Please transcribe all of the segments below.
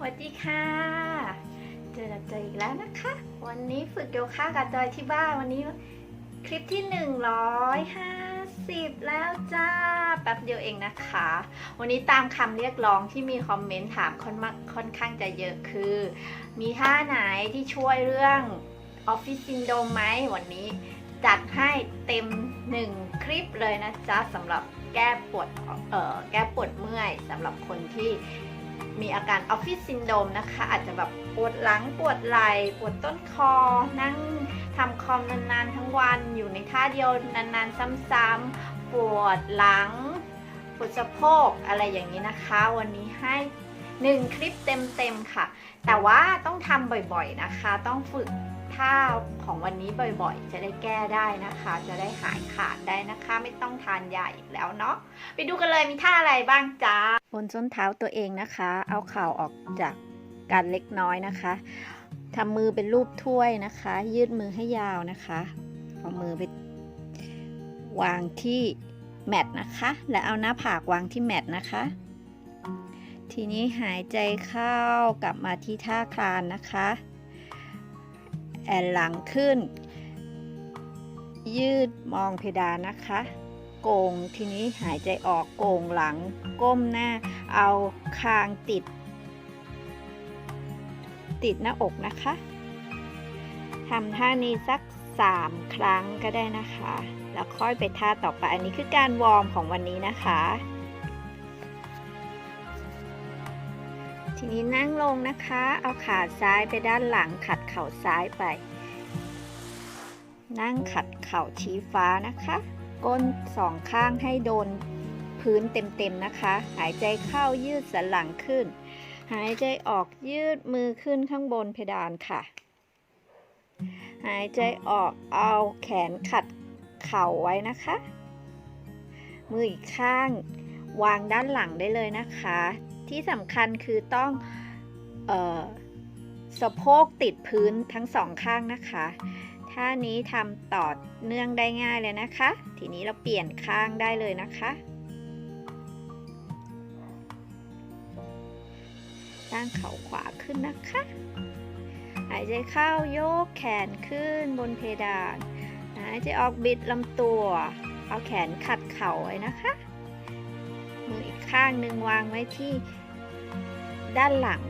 สวัสดีค่ะ เจอกับเจออีกแล้วนะคะ วันนี้ฝึกโยคะกับจอยที่บ้านวันนี้คลิปที่ 150 แล้วจ้า แป๊บเดียวเองนะคะ วันนี้ตามคำเรียกร้องที่มีคอมเมนต์ถามค่อนมากค่อนข้างจะเยอะคือ มีท่าไหนที่ช่วยเรื่องออฟฟิศซินโดมไหมวันนี้จัดให้เต็ม 1 คลิปเลยนะจ๊ะสำหรับแก้ปวดเอ่อแก้ปวดเมื่อยสำหรับคนที่ มีอาการออฟฟิศซินโดมนะคะ อาจจะแบบปวดหลังปวดไหล่ปวดต้นคอ นั่งทำคอมนานๆทั้งวันอยู่ในท่าเดียวนานๆ ซ้ำๆปวดหลังปวดสะโพกอะไรอย่างนี้นะคะ วันนี้ให้1คลิปเต็มๆค่ะ แต่ว่าต้องทำบ่อยๆนะคะ ต้องฝึก ท่าของวันนี้บ่อยๆ จะได้แก้ได้นะคะ จะได้หายขาดได้นะคะ ไม่ต้องทานยาอีกแล้วเนาะไปดูกันเลยมีท่าอะไรบ้างจ้าบนส้นเท้าตัวเองนะคะ เอาเข่าออกจากกันเล็กน้อยนะคะทำมือเป็นรูปถ้วยนะคะ ยืดมือให้ยาวนะคะเอามือไปวางที่แมตนะคะ และเอาหน้าผากวางที่แมตนะคะ ทีนี้หายใจเข้ากลับมาที่ท่าคลานนะคะ แอนหลังขึ้น ยืดมองเพดานนะคะ โกงทีนี้หายใจออกโกงหลัง ก้มหน้า เอาคางติด ติดหน้าอกนะคะทำท่านี้สัก 3 ครั้งก็ได้นะคะ แล้วค่อยไปท่าต่อไป อันนี้คือการวอร์มของวันนี้นะคะ ทีนี้นั่งลงนะคะ เอาขาซ้ายไปด้านหลัง ขัดเข่าซ้ายไป นั่งขัดเข่าชี้ฟ้านะคะ ก้นสองข้างให้โดนพื้นเต็มๆนะคะ หายใจเข้ายืดสันหลังขึ้น หายใจออกยืดมือขึ้นข้างบนเพดานค่ะ หายใจออกเอาแขนขัดเข่าไว้นะคะ มืออีกข้างวางด้านหลังได้เลยนะคะ ที่สำคัญคือต้องออสะโพกติดพื้นทั้งสองข้างนะคะท่านี้ทำต่อเนื่องได้ง่ายเลยนะคะ ทีนี้เราเปลี่ยนข้างได้เลยนะคะตั้งเข่าขวาขึ้นนะคะหายใจเข้าโยกแขนขึ้นบนเพดานหายใจออกบิดลำตัว เอาแขนขัดเข่าไว้นะคะ มืออีกข้างหนึ่งวางไว้ที่ด้านหลัง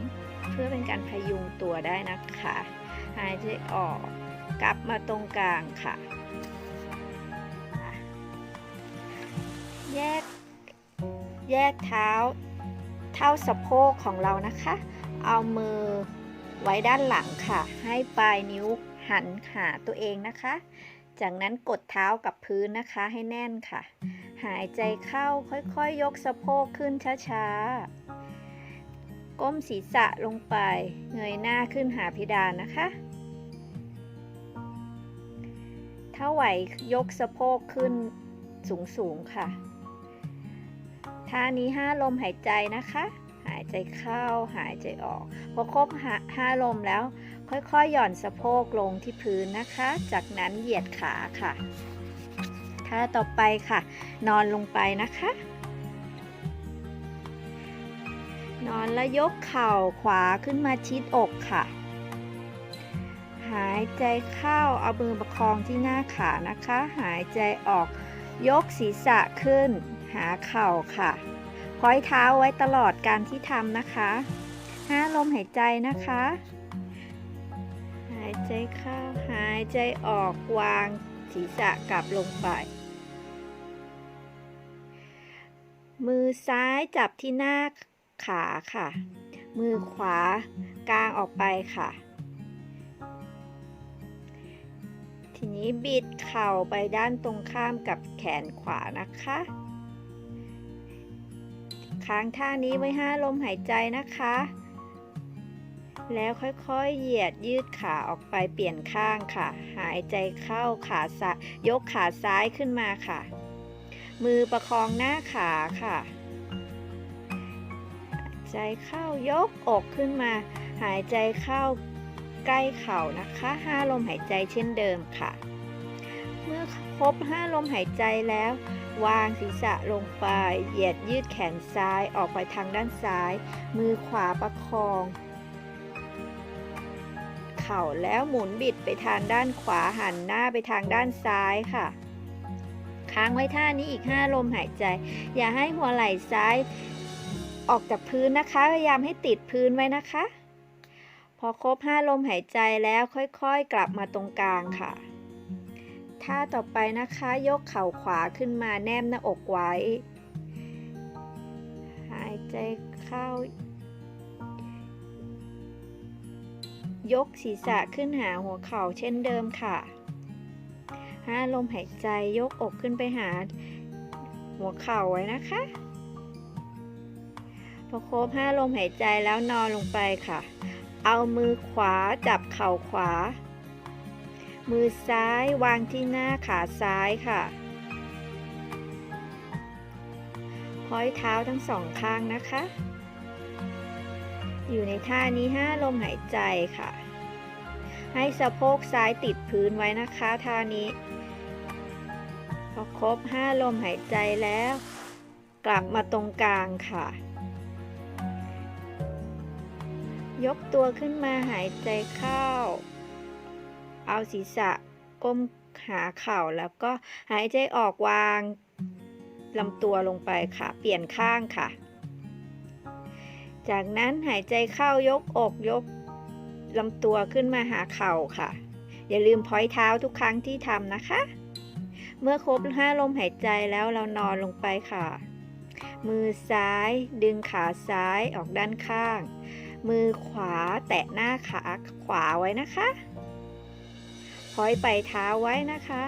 เพื่อเป็นการพยุงตัวได้นะคะ หายใจออกกลับมาตรงกลางค่ะ แยก แยกเท้า เท่าสะโพกของเรานะคะ เอามือไว้ด้านหลังค่ะ ให้ปลายนิ้วหันหาตัวเองนะคะ จากนั้นกดเท้ากับพื้นนะคะให้แน่นค่ะ หายใจเข้าค่อยๆยยกสะโพกขึ้นช้าๆ ก้มศีรษะลงไป เงยหน้าขึ้นหาเพดานนะคะ ถ้าไหวยกสะโพกขึ้นสูงๆค่ะ ท่านี้ห้าลมหายใจนะคะ หายใจเข้าหายใจออก พอครบห้าลมแล้ว ค่อยๆ หย่อนสะโพกลงที่พื้นนะคะ จากนั้นเหยียดขาค่ะ ท่าต่อไปค่ะ นอนลงไปนะคะ นอนแล้วยกเข่าขวาขึ้นมาชิดอกค่ะ หายใจเข้าเอามือประคองที่หน้าขานะคะ หายใจออกยกศีรษะขึ้น หาเข่าค่ะพอยเท้าไว้ตลอดการที่ทำนะคะห้าลมหายใจนะคะ หายใจเข้าหายใจออกวางศีรษะกลับลงไป มือซ้ายจับที่หน้าขาค่ะ มือขวากางออกไปค่ะ ทีนี้บิดเข่าไปด้านตรงข้ามกับแขนขวานะคะค้างท่านี้ไว้ห้าลมหายใจนะคะ แล้วค่อยๆ เหยียดยืดขาออกไปเปลี่ยนข้างค่ะ หายใจเข้าขาซ้ายยกขาซ้ายขึ้นมาค่ะ มือประคองหน้าขาค่ะหายใจเข้ายกอกขึ้นมา หายใจเข้าใกล้เข่านะคะห้าลมหายใจเช่นเดิมค่ะ เมื่อครบห้าลมหายใจแล้ว วางศีรษะลงไป เหยียดยืดแขนซ้ายออกไปทางด้านซ้าย มือขวาประคอง เข่าแล้วหมุนบิดไปทางด้านขวาหันหน้าไปทางด้านซ้ายค่ะ ค้างไว้ท่านี้อีก 5 ลมหายใจ อย่าให้หัวไหล่ซ้ายออกจากพื้นนะคะ พยายามให้ติดพื้นไว้นะคะ พอครบ 5 ลมหายใจแล้วค่อยๆ กลับมาตรงกลางค่ะ ท่าต่อไปนะคะ ยกเข่าขวาขึ้นมาแนบหน้าอกไว้ หายใจเข้ายกศีรษะขึ้นหาหัวเข่าเช่นเดิมค่ะ ห้าลมหายใจยกอกขึ้นไปหาหัวเข่าไว้นะคะ พอครบห้าลมหายใจแล้วนอนลงไปค่ะ เอามือขวาจับเข่าขวา มือซ้ายวางที่หน้าขาซ้ายค่ะพ้อยเท้าทั้งสองข้างนะคะ อยู่ในท่านี้ห้าลมหายใจค่ะ ให้สะโพกซ้ายติดพื้นไว้นะคะท่านี้ อครบห้าลมหายใจแล้ว กลับมาตรงกลางค่ะ ยกตัวขึ้นมาหายใจเข้า เอาศีรษะก้มหาเข่าแล้วก็หายใจออกวางลำตัวลงไปค่ะ เปลี่ยนข้างค่ะ จากนั้นหายใจเข้ายกอกยกลำตัวขึ้นมาหาเข่าค่ะ อย่าลืมพ้อยเท้าทุกครั้งที่ทำนะคะ เมื่อครบห้าลมหายใจแล้วเรานอนลงไปค่ะ มือซ้ายดึงขาซ้ายออกด้านข้าง มือขวาแตะหน้าขาขวาไว้นะคะพอยไปเท้าไว้นะคะ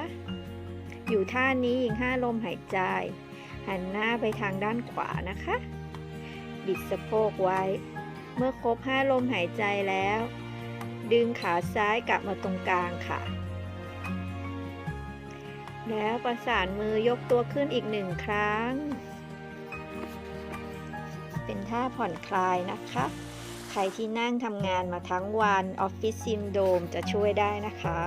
อยู่ท่านี้อีกห้าลมหายใจ หันหน้าไปทางด้านขวานะคะ บิดสะโพกไว้ เมื่อครบห้าลมหายใจแล้ว ดึงขาซ้ายกลับมาตรงกลางค่ะ แล้วประสานมือยกตัวขึ้นอีกหนึ่งครั้ง เป็นท่าผ่อนคลายนะคะ ใครที่นั่งทำงานมาทั้งวันออฟฟิศซิมโดมจะช่วยได้นะคะ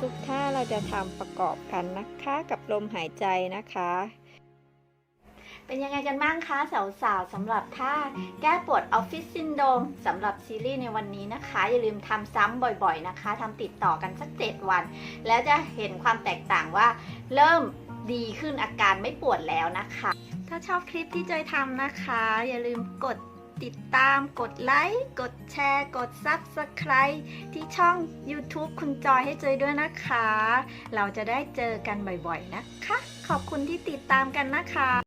ทุกๆท่าเราจะทำประกอบกันนะคะกับลมหายใจนะคะ เป็นยังไงกันบ้างคะสาวๆสำหรับท่าแก้ปวดออฟฟิศซินโดมสำหรับซีรีส์ในวันนี้นะคะ อย่าลืมทำซ้ำบ่อยๆนะคะทำติดต่อกันสัก 7 วัน แล้วจะเห็นความแตกต่างว่า เริ่มดีขึ้นอาการไม่ปวดแล้วนะคะ ถ้าชอบคลิปที่จอยทำนะคะ อย่าลืมกดติดตามกดไลค์ กดแชร์ กด Subscribe ที่ช่อง YouTube คุณจอยให้จอยด้วยนะคะ เราจะได้เจอกันบ่อยๆนะคะ ขอบคุณที่ติดตามกันนะคะ